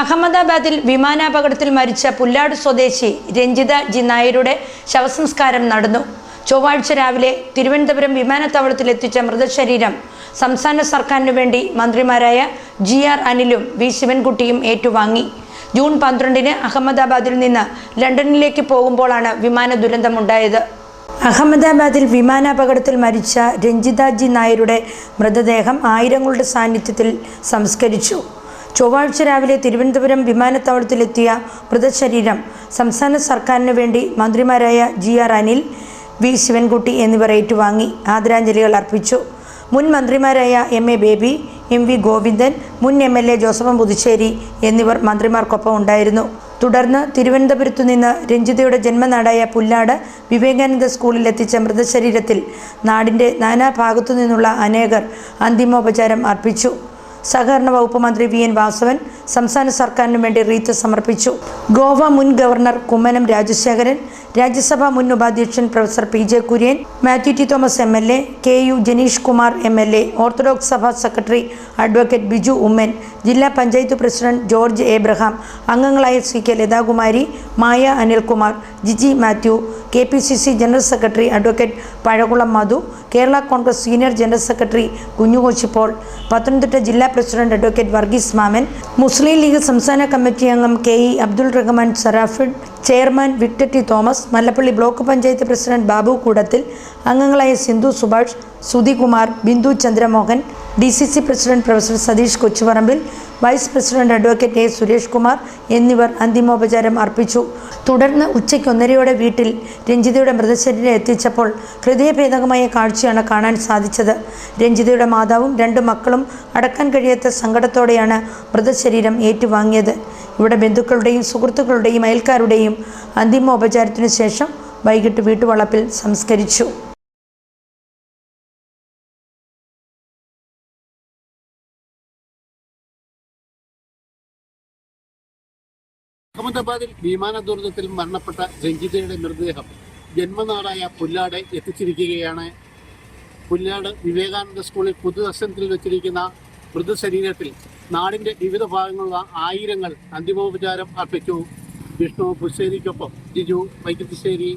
അഹമ്മദാബാദിൽ വിമാനാപകടത്തിൽ മരിച്ച പുല്ലാട് സ്വദേശി രഞ്ജിത ജി നായരുടെ ശവസംസ്കാരം നടന്നു. ചൊവ്വാഴ്ച രാവിലെ തിരുവനന്തപുരം വിമാനത്താവളത്തിൽ എത്തിച്ച മൃതശരീരം സംസ്ഥാന സർക്കാരിനു വേണ്ടി മന്ത്രിമാരായ ജി ആർ അനിലും വി ശിവൻകുട്ടിയും ഏറ്റുവാങ്ങി. ജൂൺ പന്ത്രണ്ടിന് അഹമ്മദാബാദിൽ നിന്ന് ലണ്ടനിലേക്ക് പോകുമ്പോഴാണ് വിമാന ദുരന്തമുണ്ടായത്. അഹമ്മദാബാദിൽ വിമാനാപകടത്തിൽ മരിച്ച രഞ്ജിത ജി നായരുടെ മൃതദേഹം ആയിരങ്ങളുടെ സാന്നിധ്യത്തിൽ സംസ്കരിച്ചു. ചൊവ്വാഴ്ച രാവിലെ തിരുവനന്തപുരം വിമാനത്താവളത്തിലെത്തിയ മൃതശരീരം സംസ്ഥാന സർക്കാരിനു വേണ്ടി മന്ത്രിമാരായ G R Anil V Sivankutty എന്നിവർ ഏറ്റുവാങ്ങി ആദരാഞ്ജലികൾ അർപ്പിച്ചു. മുൻ മന്ത്രിമാരായ M A Baby M V Govindan മുൻ എം എൽ എ ജോസഫം പുതുശ്ശേരി എന്നിവർ മന്ത്രിമാർക്കൊപ്പം ഉണ്ടായിരുന്നു. തുടർന്ന് തിരുവനന്തപുരത്തു നിന്ന് രഞ്ജിതയുടെ ജന്മനാടായ പുല്ലാട് വിവേകാനന്ദ സ്കൂളിൽ എത്തിച്ച മൃതശരീരത്തിൽ നാടിന്റെ നാനാഭാഗത്തു നിന്നുള്ള അനേകർ അന്തിമോപചാരം അർപ്പിച്ചു. സഹകരണ വകുപ്പ് മന്ത്രി വി എൻ വാസവൻ സംസ്ഥാന സർക്കാരിനു വേണ്ടി റീത്ത് സമർപ്പിച്ചു. ഗോവ മുൻ ഗവർണർ കുമ്മനം രാജശേഖരൻ രാജ്യസഭാ മുൻ ഉപാധ്യക്ഷൻ professor P J Kurien Mathew T Thomas M L A K U Janeesh Kumar M L A Orthodox സഭാ സെക്രട്ടറി അഡ്വക്കേറ്റ് ബിജു ഉമ്മൻ ജില്ലാ പഞ്ചായത്ത് പ്രസിഡന്റ് ജോർജ് ഏബ്രഹാം അംഗങ്ങളായ C K Lathakumari Maya Anilkumar Giji Mathew K P C C general secretary advocate Pazhakulam Madhu Kerala Congress senior general secretary കുഞ്ഞുകോച്ചിപ്പോൾ Pathanamthitta ജില്ലാ president advocate Varghese Mammen Muslim League സംസ്ഥാന committee അംഗം K E Abdul Rahman സറാഫിഡ് chairman Victor Thomas Mallappally block panchayat president Babu Koodathil അംഗങ്ങളായ Sindhu Subhash Sudhikumar Bindu Chandramohan D C C president professor Satheesh Kochuparambil vice president advocate A Suresh Kumar എന്നിവർ അന്തിമോപചാരം അർപ്പിച്ചു. തുടർന്ന് ഉച്ചയ്ക്ക് ഒന്നരയോടെ വീട്ടിൽ രഞ്ജിതയുടെ മൃതശരീരം എത്തിച്ചപ്പോൾ ഹൃദയഭേദകമായ കാഴ്ചയാണ് കാണാൻ സാധിച്ചത്. രഞ്ജിതയുടെ മാതാവും രണ്ട് മക്കളും അടക്കാൻ കഴിയാത്ത സങ്കടത്തോടെയാണ് മൃതശരീരം ഏറ്റുവാങ്ങിയത്. ഇവിടെ ബന്ധുക്കളുടെയും സുഹൃത്തുക്കളുടെയും അയൽക്കാരുടെയും അന്തിമോപചാരത്തിനു ശേഷം വൈകിട്ട് വീട്ടുവളപ്പിൽ സംസ്കരിച്ചു. അഹമ്മദാബാദിൽ വിമാന ദുരന്തത്തിൽ മരണപ്പെട്ട രഞ്ജിതയുടെ മൃതദേഹം ജന്മനാടായ പുല്ലാട് എത്തിച്ചിരിക്കുകയാണ്. പുല്ലാട് വിവേകാനന്ദ സ്കൂളിൽ പൊതുദർശനത്തിൽ വെച്ചിരിക്കുന്ന മൃതശരീരത്തിൽ നാടിന്റെ വിവിധ ഭാഗങ്ങളുള്ള ആയിരങ്ങൾ അന്തിമോപചാരം അർപ്പിച്ചു. വിഷ്ണു പുശ്ശേരിക്കൊപ്പം ജിജു വൈദ്യുതിശ്ശേരി